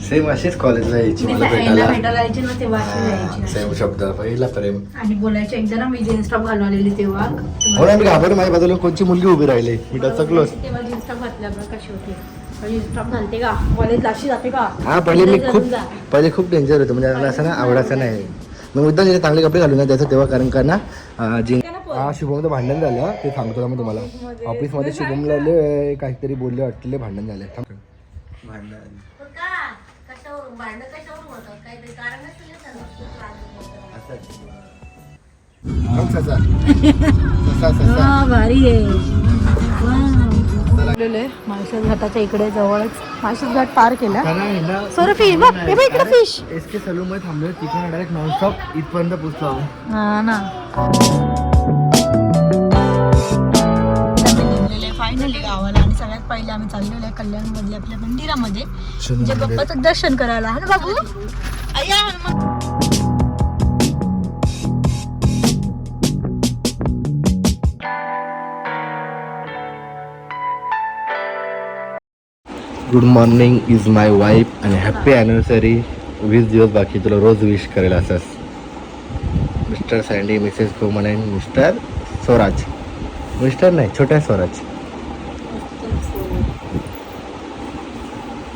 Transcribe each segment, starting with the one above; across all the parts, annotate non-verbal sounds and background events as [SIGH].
Same अशीच कॉलेजला यायची मला भेटायला. भेटायला यायची ना तेव्हा अशी यायची सेम शब्द पहिला प्रेम. आणि बोलायचे एकदा ना मी जीन्स टॉप घालून आलेली तेव्हा. हो ना मी घाबरलो माझ्या बाजूला कोणची मुलगी उभी राहिली? मी डचकलोच तेव्हा जीन्स टॉप घातल्या बघ कशी होती? जीन्स टॉप घालते का? कॉलेजला अशी जाते का? हा पहिले मी खूप. पहिले खूप डेंजर होतो म्हणजे मला असं ना आवडायचं नाही. मी मुद्दा तिथे चांगले कपडे घालून नाही त्याचं तेव्हा कारण का ना जी हा शुभमचं भांडण झालं ते सांगतो ना मी तुम्हाला ऑफिसमध्ये शुभमला काहीतरी बोलले वाटले भांडण झाले. थांब. भांडण. भांडण काहीतरी कारण भारी आहे. माळशेज घाटाच्या इकडे जवळच. माळशेज घाट पार केला. कारण आहे ना सर फिश बघ हे इकडे फिश एस के सलून मध्ये थांबलो तिकडे डायरेक्ट नॉनस्टॉप इथपर्यंत पोहोचलो. हा ना. फायनली गावाला. सगळ्यात पहिले आम्ही चाललेलो आहे कल्याण मधल्या आपल्या मंदिरामध्ये. म्हणजे बाप्पाचं दर्शन करायला. हा ना बाबू Hanuman good morning is my wife आणि हॅपी ॲनिव्हर्सरी वीस दिवस बाकी तुला रोज विश करेल असंच. मिस्टर सँडी मिसेस कोमन अँड मिस्टर स्वराज. मिस्टर नाही छोट्या स्वराज.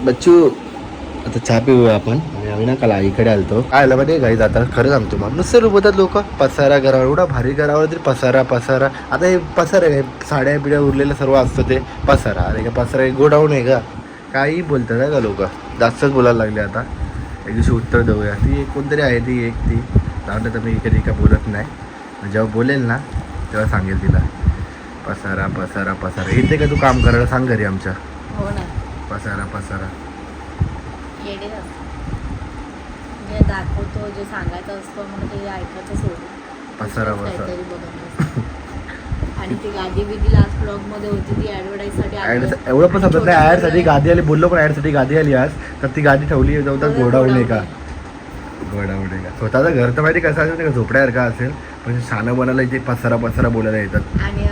बच्चू आता चहा पिऊया आपण. आणि आम्ही ना काल आईकडे आलतो. काय आलं माहिती गाई जातात खरं सांगतो मग नुसते बोलतात लोक. पसारा घरावर एवढा भारी घरावर तरी पसारा पसारा. आता हे पसारा आहे साड्या बिड्या उरलेलं सर्व असतं ते. पसारा. अरे का पसारा गोडाऊन आहे का? काही बोलतात ना का लोक. जास्तच बोलायला लागले आता. एक दिवशी उत्तर देऊया. ती एक कोणतरी आहे ती एक ती. जाऊन तर मी कधी का बोलत नाही. जेव्हा बोलेल ना तेव्हा सांगेल तिला. पसारा पसारा पसारा. इथे का तू काम करायला सांग घरी आमच्या. हो ना. पसारा पसारा. येडे असतात. जे दाखवतो जे सांगायचं असतं म्हणून ते ऐकायचं सोडून पसारा काहीतरी पसारा बघत असतं. आणि ती गादी बिदी लास्ट ब्लॉगमध्ये होती ती ऍड. एवढं पण समजत नाही ऍडसाठी गादी आली बोललो पण ऍडसाठी गादी आली आज. तर ती गादी ठेवली जाऊ तर आहे का? आहे. का? स्वतःचं घर तर माहिती कसं असेल का? झोपड्यासारखं असेल पण छान बनायला इथे पसारा पसारा बोलायला येतात. आणि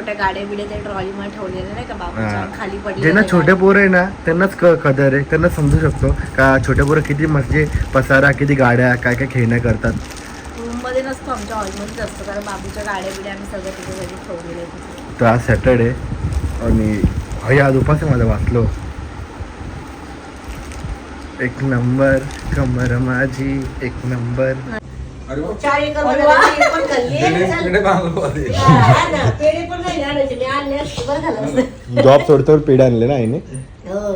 छोट्या गाड्या बिड्या ते ट्रॉली मध्ये ठेवलेल्या नाही का बाबूच्या हा. खाली पडले ज्यांना छोटे पोरं आहे ना त्यांनाच क कदर आहे. त्यांना समजू शकतो का छोटे पोरं किती म्हणजे पसारा किती गाड्या काय काय खेळण्या करतात. रूममध्ये नसतो आमच्या हॉलमध्येच असतो कारण बाबूच्या गाड्या बिड्या आम्ही सगळं तिथे घरी. तर आज सॅटर्डे आणि हय आज उपास आहे माझा वाचलो. एक नंबर कमर माझी एक नंबर. चार एकरमध्ये पण खाल्ली. हा ना, पेढे पण नाही आणायचे. मी आणले असते, बरं झालं असतं. जॉब सोडतो पेढे आणले ना आईने? हो.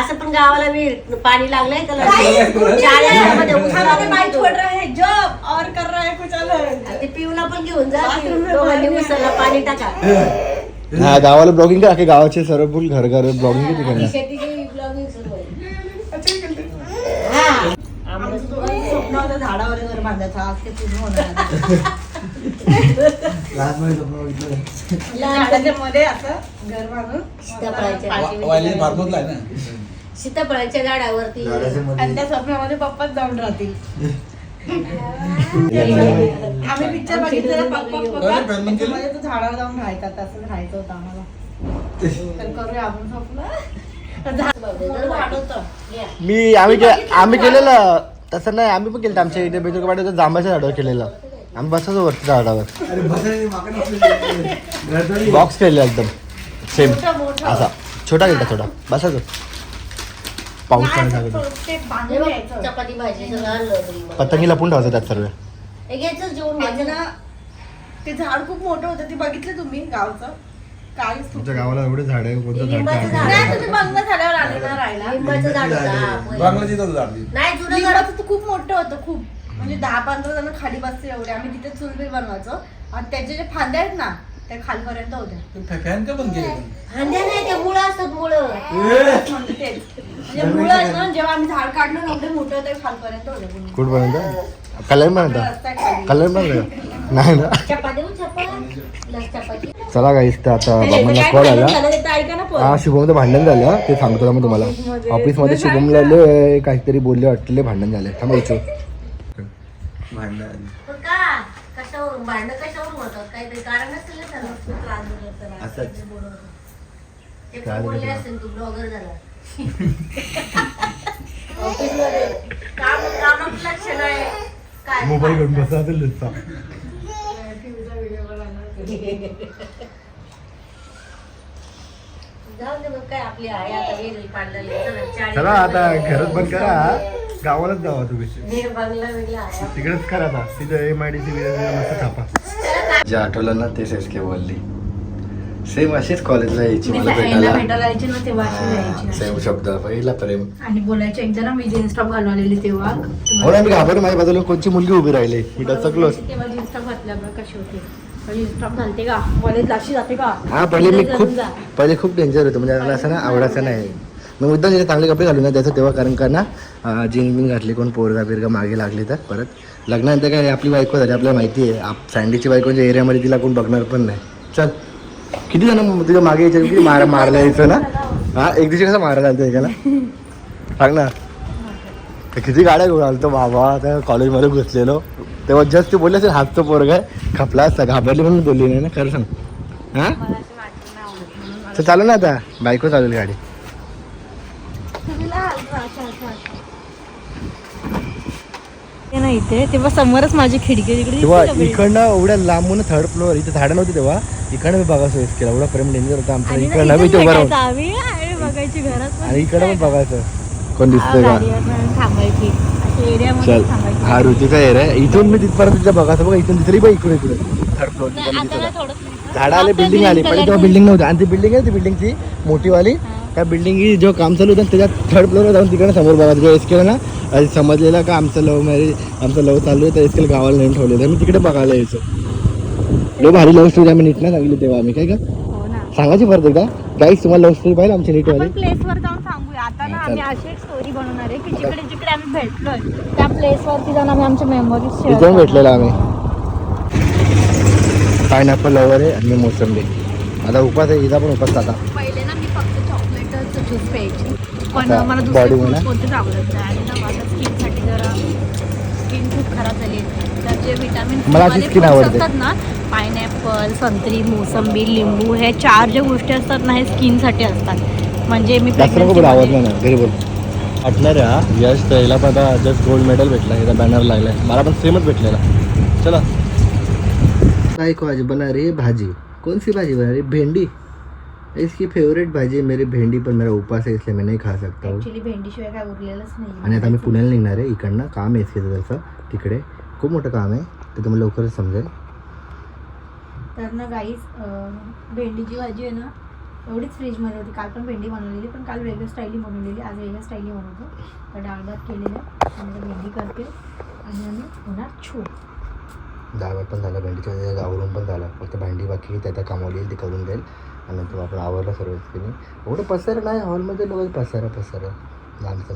असं पण गावाला विहीर पाणी लागलंय त्याला चार एकरमध्ये ऊस लावून आणि ते पिऊला पण घेऊन जा. दोघांनी पाणी टाका. हा गावाला ब्लॉगिंग का? गावाचे सर्व फुल घर घर ब्लॉगिंग किती करणार? शेतीची ब्लॉगिंग सुरू आहे. आम्हाला स्वप्न होतं झाडावर घर बांधायचं. आज ते पूर्ण होणार [LAUGHS] मध्ये असं घर बांधून सीताफळाच्या सीताफळाच्या झाडावरती. आणि त्या स्वप्नामध्ये पप्पाच जाऊन राहतील. [LAUGHS] आम्ही पिक्चर बघितलेला त्याच्यामध्ये तो झाडावर जाऊन राहायचा तसं राहायचं होतं आम्हाला. तर करूया आपण स्वप्न. मी आम्ही के- आम्ही केलेलं तसं नाही आम्ही पण केलं आमच्या इथे पाड्यात जांबाच्या झाडावर केलेलं. आम्ही बसायचो वरती झाडावर. बॉक्स केलेला एकदम सेम असा छोटा केला थोडा बसायचो पाऊस पाणी हे घ्यायचं. चपाती भाजी सगळं आणलं होतं मी मग. पतंगी लपून ठेवायचं त्यात सर्व. घ्यायचं ना ते झाड खूप मोठं होतं ते बघितलं तुम्ही गावचं? तुमच्या गावाला एवढे झाड आहे कोणतं झाड. नाही तुम्ही बंगला झाल्यावर आले ना? राहायला लिंबाचं झाड होतं, पहिलं. नाही जुनं घर लिंबाचं तर खूप मोठं होतं खूप. म्हणजे दहा पंधरा जण खाली बसते एवढे. आम्ही तिथे चुलबी बनवायचो. आणि त्याचे जे फांद्या आहेत ना त्या खालपर्यंत होत्या. फॅन का बंद केले फांद्या नाही ते मुळं असतात मुळं. म्हणजे तेच. म्हणजे मुळं आहेत ना जेव्हा आम्ही झाड काढलं ना एवढे मोठे होते खालपर्यंत होते. कुठपर्यंत? कल्याण पर्यंत. कल्याण पर्यंत नाही ना. चला गाईस तर आता बाबांना कॉल भांडण आला. झालं ते तर. हा शुभमचं भांडण झालं. ते सांगतो ना मी तुम्हाला. ऑफिसमध्ये. शुभमला लय काहीतरी बोलले वाटले भांडण झाले. [LAUGHS] नाही. काय मोबाईल घेऊन बसा जाऊ दे मग काय आपली आहे आता वेगळी पाडलेली चला, चाळीस चला आता रुपये. घरात बंद करा. गावालाच जावा तुम्ही. हे बंगला बिंगला आहे. तिकडेच करा आता. तिथं एम आय डी सी मस्त थापा. जे आठवलं ना तेच एस के बोलली सेम अशीच कॉलेजला यायची मला भेटायला. भेटायला यायची ना तेव्हा अशी यायची सेम शब्द पहिला प्रेम. आणि बोलायचे एकदा ना मी जीन्स टॉप घालून आलेली तेव्हा. हो ना मी घाबरलो माझ्या बाजूला कोणची मुलगी उभी राहिली? मी डचकलोच. तेव्हा जीन्स टॉप घातल्या बघ कशी होती? घालते का? कॉलेजला अशी जाते का? हा पहिले मी खूप. पहिले खूप डेंजर होतो. म्हणजे मला असं ना आवडायचं नाही. मग मुद्दा तिथे चांगले कपडे घालून त्याचं तेव्हा कारण का ना जीन बिन घातली कोण पोरगा बिरगा मागे लागली तर परत. लग्नानंतर काय आपली बायको झाली आपल्याला माहिती आहे. आप सँडीची बायकोच्या एरियामध्ये तिला कोण बघणार पण नाही. चल. किती जण तुझ्या मागे यायचे किती मार मारला यायचं ना? हा एक दिवशी कसं मारायला आलतो एकाला? सांग ना. किती गाड्या घेऊन आलतो बाबा त्या कॉलेजमध्ये घुसलेलो. तेव्हा जस्ट ते बोलले असेल हातचं पोरग आहे खपला असता घाबरली म्हणून बोलली नाही ना खरं सांग. हां? तर चालू ना आता बायको चालेल गाडी. ते ना इथे तेव्हा समोरच माझी खिडकी तिकडे तेव्हा? इकडनं एवढ्या लांबून थर्ड फ्लोअर इथे झाडं नव्हती तेव्हा इकडनं मी बघा सोयस केला एवढा प्रेम डेंजर होता आमचं इकडनं मी भेटायचं आम्ही आणि बघायची घरात पण आणि इकडं पण बघायचं कोण? दिसतंय का? थांबायची. चल हा ऋतूचा एरिया आहे. इथून मी तिथपर्यंत तिथं बघायचं बघा इथून तिथे बघ इकडे इकडे. थर्ड ना थोडंसं झाडं आले बिल्डिंग आली. पण तेव्हा बिल्डिंग नव्हती. आणि ती बिल्डिंग आहे ती बिल्डिंगची मोठीवाली. त्या बिल्डिंग जो काम चालू होतं त्याच्या थर्ड फ्लोअर जाऊन तिकडे समोर बघा जो एस केलं ना समजलेलं का आमचं लव्ह मॅरेज आमचं लव्ह चालू आहे तर एस केलं गावाला नेऊन ठेवलेलं मी तिकडे बघायला यायचो. लय भारी लव्ह स्टोरी आम्ही नीट नाही सांगितली तेव्हा आम्ही काय का हो ना. सांगायची परत एकदा. गाईस तुम्हाला लव्ह स्टोरी पाहिजे आमची नीटवाली आपण प्लेसवर जाऊन सांगूया आता ना आम्ही. अशी एक स्टोरी बनवणार आहे की जिकडे जिकडे आम्ही भेटलोय त्या प्लेसवरती जाऊन आम्ही आमच्या मेमोरीज शेअर इथून भेटलेलो आम्ही. पायनॅपल लवर आहे आणि मोसंबी. आता उपास आहे इथं पण उपास आता. पहिले ना मी फक्त चॉकलेटच ज्यूस प्यायची. पण आता मला body दुसरे कोणतेच आवडत नाही. आणि ना माझ्या स्किनसाठी जरा स्किन खूप खराब झाली आहे. तर जे विटामिन मला अशी skin आवडते. असतात ना पायनॅपल संत्री मोसंबी लिंबू हे चार ज्या गोष्टी असतात ना हे स्किनसाठी असतात. म्हणजे मी जास्त नको बोल मध्ये- आवडलं ना घरी बोल. हा यश त्याला पण आता जस्ट गोल्ड मेडल भेटला याचा बॅनर लागलाय. मला पण सेमच भेटलेला. चला. काय को आज बना रही है भाजी. कौन सी भाजी बना रही है? भिंडी. इसकी फेवरेट भाजी है मेरी भिंडी पर मेरा उपास है इसलिए मैं नहीं खा सकता हूँ. भेंडीशिवाय काय उरलेलंच नाही. आणि आता मी पुण्याला निघणार आहे इकडनं. काम आहे इसके तसं तिकडे. खूप मोठं काम आहे ते तुम्हाला लवकरच समजेल. तर ना गाईस भेंडीची भाजी आहे ना एवढीच फ्रीजमध्ये होती. काल पण भेंडी बनवलेली पण काल वेगळ्या स्टाईली बनवलेली. आज वेगळ्या स्टाईली बनवतो. तर डाळ भात केलेलं आणि भेंडी करते. आणि आम्ही होणार छू डाळ भात पण झाला भेंडीच्या आवरून पण झाला. फक्त भांडी बाकी त्या कामावली येईल ती करून देईल. आणि नंतर आपण आवरलं सर्व नाही एवढं पसार नाही. हॉलमध्ये लोक पसारा पसारा. लहानचं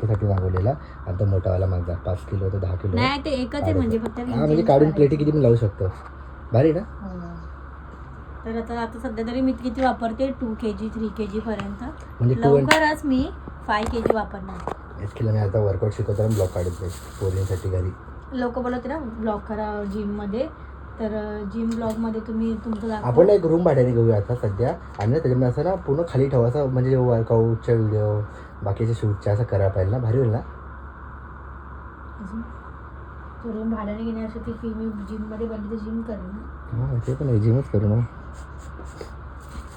त्यासाठी मागवलेला. आता मोठावाला माझा पाच किलो तर दहा किलो. नाही ते एकच आहे म्हणजे फक्त हा म्हणजे काढून प्लेटी किती मी लावू शकतो. भारी ना? हो. तर आता आता सध्या तरी मी किती वापरते? टू के जी थ्री के जी पर्यंत म्हणजे लवकरच मी फाय के जी वापरणार केला मी आता वर्कआउट शिकवतो आणि ब्लॉक काढत पोरींसाठी घरी. लोक बोलत ना ब्लॉग करा जिममध्ये तर जिम ब्लॉगमध्ये तुम्ही तुमचं दाखवा. आपण एक रूम भाड्याने घेऊया आता सध्या. आणि ना त्याच्यामध्ये असं ना पूर्ण खाली ठेवायचं म्हणजे वर्कआउटच्या व्हिडिओ बाकीचे शूटच्या असं करायला पाहिजे ना. भारी होईल ना? अजून? तो रूम भाड्याने घेण्यासाठी फी मी जिममध्ये बनली तर जिम करेन ना. हां ते पण जिमच करू ना.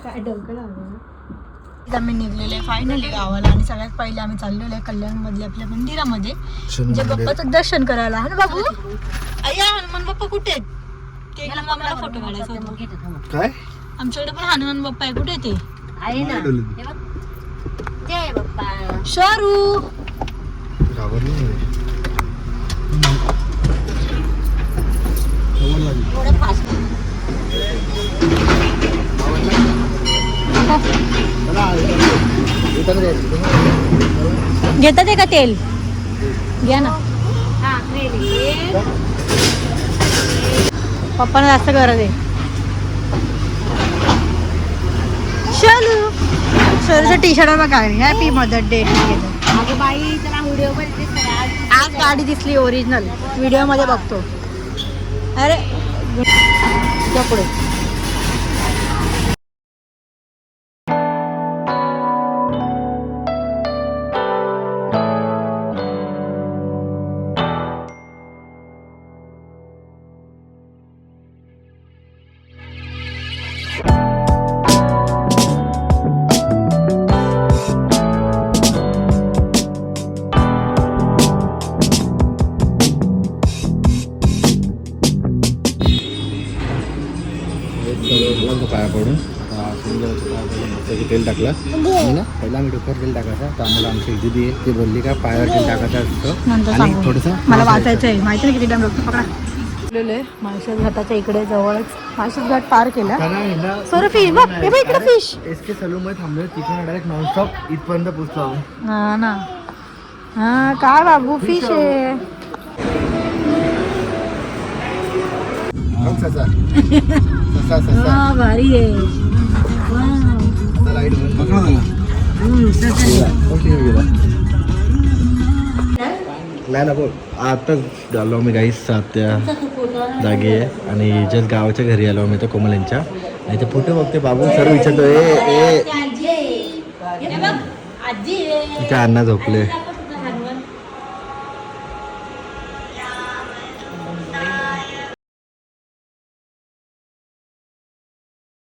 काय डोकं लावलं? आम्ही निघलेले फायनली गावाला आणि सगळ्यात पहिले आम्ही चाललेलो आहे कल्याणमधल्या आपल्या मंदिरामध्ये. म्हणजे बाप्पाचं दर्शन करायला. हा ना बाबू अय्या हनुमान बाप्पा कुठे आहेत? ते फोटो काढायचा होता. काय? आमच्याकडे पण हनुमान बाप्पा आहे. कुठे ते? आहे ना. हे. जय बाप्पा. शारू! एवढं घेतात आहे का तेल? घ्या ना. हा पप्पाला जास्त गरज आहे. शालू शालूचं टी शर्ट बघा. हॅपी मदर डे आज. गाडी दिसली ओरिजिनल व्हिडिओमध्ये बघतो. अरे मुलांचा पाया पडून. सुंदरच्या तेल टाकलं. पहिला आम्ही डोक्यावर तेल टाकायचं तर आम्हाला आमची दिदी आहे ती बोलली का पायावर तेल टाकायचं असतं. थोडंसं मला वाचायचं आहे. माहिती नाही किती टाइम लागतो. पकडा. माळशेज घाटाच्या इकडे जवळच माळशेज घाट पार केला. सर फिश इकडे फिश एस के सलून मध्ये थांबलो तिथून डायरेक्ट नॉनस्टॉप इथपर्यंत पोहोचलो हा ना. हा काय बाबू फिश आहे. [LAUGHS] ससा हा। भारी आहे लाइट पकडा नाही ना बोल आता आलो मी काही सात्या जागी. आहे आणि जस्ट गावाच्या घरी आलो मी तर कोमल यांच्या आणि ते फोटो बघते बाबू सर्व विचारतो ए ए. आजी आहे. हे बघ, आजी आहे. तिच्या अण्णा झोपले.